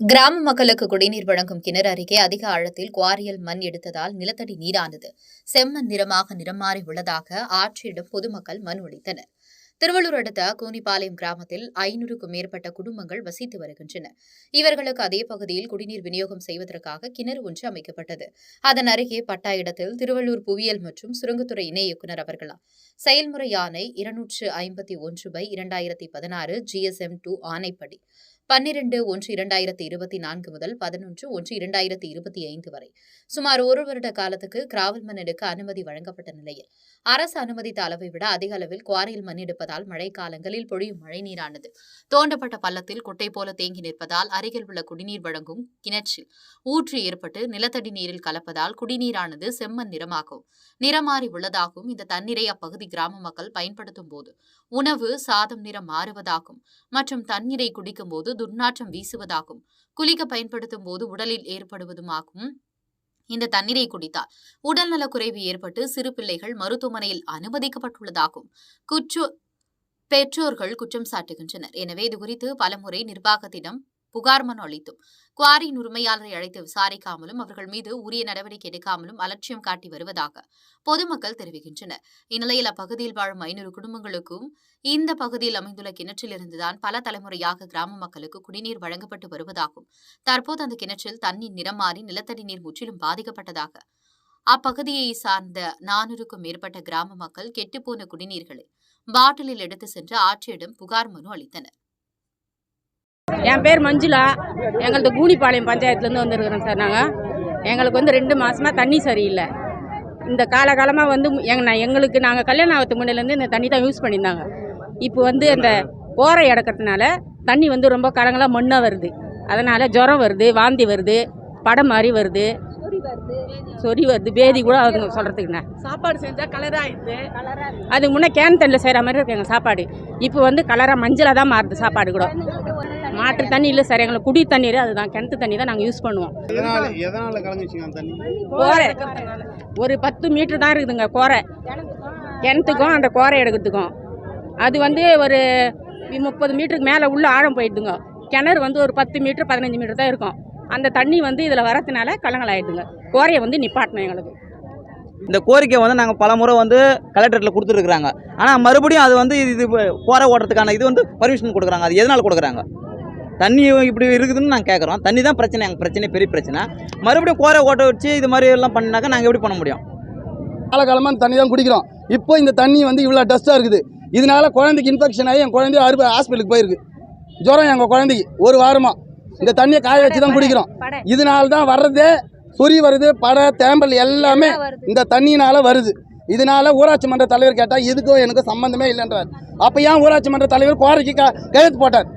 கிராம மக்களுக்கு குடிநீர் வழங்கும் கிணறு அருகே அதிக ஆழத்தில் குவாரியல் மண் எடுத்ததால் நிலத்தடி நீரானது செம்மண் நிறமாக நிறம் மாறி உள்ளதாக ஆட்சியிடம் பொதுமக்கள் மனு அளித்தனர் திருவள்ளூர் அடுத்த கூனிப்பாளையம் கிராமத்தில் ஐநூறுக்கும் மேற்பட்ட குடும்பங்கள் வசித்து வருகின்றன. இவர்களுக்கு அதே பகுதியில் குடிநீர் விநியோகம் செய்வதற்காக கிணறு ஒன்று அமைக்கப்பட்டது. அதன் அருகே பட்டா இடத்தில் திருவள்ளூர் புவியியல் மற்றும் சுரங்கத்துறை இணை இயக்குநர் அவர்களால் செயல்முறை ஆணை இருநூற்று ஐம்பத்தி ஒன்று பை இரண்டாயிரத்தி பதினாறு ஜிஎஸ்எம் டூ ஆணைப்படி. பன்னிரண்டு ஒன்று இரண்டாயிரத்தி இருபத்தி நான்கு முதல் பதினொன்று ஒன்று இரண்டாயிரத்தி இருபத்தி ஐந்து வரை. சுமார் ஒரு வருட காலத்துக்கு கிராவல் மண் எடுக்க அனுமதி வழங்கப்பட்ட நிலையில் அரசு அனுமதித்த அளவை விட அதிக அளவில் குவாரியில் மண் எடுப்பதால் மழைக்காலங்களில் பொழியும் மழைநீரானது. தோண்டப்பட்ட பள்ளத்தில் குட்டை போல தேங்கி நிற்பதால் அருகில் உள்ள குடிநீர் வழங்கும் கிணற்றில் ஊற்று ஏற்பட்டு நிலத்தடி நீரில் கலப்பதால் குடிநீரானது செம்மண் நிறமாகவும் நிறமாறி உள்ளதாகவும் இந்த தண்ணீரை அப்பகுதி கிராம மக்கள் பயன்படுத்தும் போது உணவு சாதம் நிறம் மாறுவதாகும் மற்றும் தண்ணீரை குடிக்கும் போது துர்நாற்றம் வீசுவதாகும். குளிக்க பயன்படுத்தும் போது உடலில் ஏற்படுவதுமாகும். இந்த தண்ணீரை குடித்தால் உடல் குறைவு ஏற்பட்டு சிறு பிள்ளைகள் மருத்துவமனையில் அனுமதிக்கப்பட்டுள்ளதாகும். குற்று பெற்றோர்கள் குற்றம் சாட்டுகின்றனர். எனவே இதுகுறித்து பலமுறை நிர்வாகத்திடம் புகார் மனு அளித்தும் குவாரியின் உரிமையாளரை அழைத்து விசாரிக்காமலும் அவர்கள் மீது உரிய நடவடிக்கை எடுக்காமலும் அலட்சியம் காட்டி வருவதாக பொதுமக்கள் தெரிவிக்கின்றனர். இந்நிலையில் அப்பகுதியில் வாழும் ஐநூறு குடும்பங்களுக்கும் இந்த பகுதியில் அமைந்துள்ள கிணற்றிலிருந்துதான் பல தலைமுறையாக கிராம மக்களுக்கு குடிநீர் வழங்கப்பட்டு வருவதாகவும் தற்போது அந்த கிணற்றில் தண்ணீர் நிறம் மாறி நிலத்தடி நீர் முற்றிலும் பாதிக்கப்பட்டதாக அப்பகுதியை சார்ந்த நானூறுக்கும் மேற்பட்ட கிராம மக்கள் கெட்டுப்போன குடிநீர்களை பாட்டிலில் எடுத்து சென்று ஆட்சியிடம் புகார் மனு அளித்தனர். என் பேர் மஞ்சுளா. எங்களது கூனிப்பாளையம் பஞ்சாயத்துலேருந்து வந்திருக்கிறோம் சார் நாங்கள் எங்களுக்கு வந்து ரெண்டு மாசமா தண்ணி சரியில்லை. இந்த காலகாலமாக வந்து எங்க நான் எங்களுக்கு நாங்கள் கல்யாணம் ஆகிறதுக்கு முன்னிலேருந்து இந்த தண்ணி தான் யூஸ் பண்ணியிருந்தாங்க. இப்போ வந்து அந்த போரை இடக்கிறதுனால தண்ணி வந்து ரொம்ப கலங்களாக மண்ணாக வருது. அதனால் ஜுரம் வருது வாந்தி வருது படம் மாதிரி வருது. சொறி வருது பேதி கூட அதுங்க சொல்கிறதுக்குண்ணே சாப்பாடு செஞ்சால் கலராகிடுது அதுக்கு முன்னே கேன் தண்ணியில் செய்கிற மாதிரி இருக்கு எங்கள் சாப்பாடு. இப்போ வந்து கலராக மஞ்சளாக தான் மாறுது சாப்பாடு கூட. மாற்று தண்ணி இல்லை சார் எங்களுக்கு குடி தண்ணீர் அதுதான். கிணத்து தண்ணி தான் நாங்கள் யூஸ் பண்ணுவோம். எதனால எதனால கலந்துச்சுங்க அந்த தண்ணி? கோரை. ஒரு பத்து மீட்டர் தான் இருக்குதுங்க கோரை. கிணத்துக்கும் அந்த கோரை எடுக்கிறதுக்கும். அது வந்து ஒரு முப்பது மீட்டருக்கு மேலே உள்ள ஆழம் போயிடுதுங்க. கிணறு வந்து ஒரு பத்து மீட்டர் பதினஞ்சு மீட்டர் தான் இருக்கும். அந்த தண்ணி வந்து இதில் வரதுனால கலங்கள் ஆயிடுதுங்க. கோரையை வந்து நிப்பாட்டணும் எங்களுக்கு. இந்த கோரிக்கை வந்து நாங்கள் பல முறை வந்து கலெக்டரேட்டில் கொடுத்துருக்குறாங்க ஆனால் மறுபடியும் அது வந்து இது போரை ஓட்டுறதுக்கான இது வந்து பர்மிஷன் கொடுக்குறாங்க. அது எதனால் கொடுக்குறாங்க? தண்ணி இப்படி இருக்குதுன்னு நாங்கள் கேட்குறோம் தண்ணி தான் பிரச்சனை எங்கள் பிரச்சனை பெரிய பிரச்சனை. மறுபடியும் கோரை ஓட்ட வச்சு இது மாதிரி எல்லாம் பண்ணாக்கா நாங்கள் எப்படி பண்ண முடியும்? காலகாலமாக தண்ணி தான் குடிக்கிறோம். இப்போ இந்த தண்ணி வந்து இவ்வளோ டஸ்ட்டாக இருக்குது. இதனால குழந்தைக்கு இன்ஃபெக்ஷன் ஆகி என் குழந்தை அறுப ஹாஸ்பிட்டலுக்கு போயிருக்கு. ஜுரம் எங்கள் குழந்தைக்கு ஒரு வாரமாக இந்த தண்ணியை காய வச்சு தான் குடிக்கிறோம். இதனால தான் வர்றதே சொறி வருது படை தேம்பல் எல்லாமே இந்த தண்ணியினால வருது. இதனால ஊராட்சி மன்ற தலைவர் கேட்டால் இதுக்கும் எனக்கும் சம்மந்தமே இல்லைன்றார். அப்போ ஏன் ஊராட்சி மன்ற தலைவர் கோரிக்கை க கையெழுத்து போட்டார்?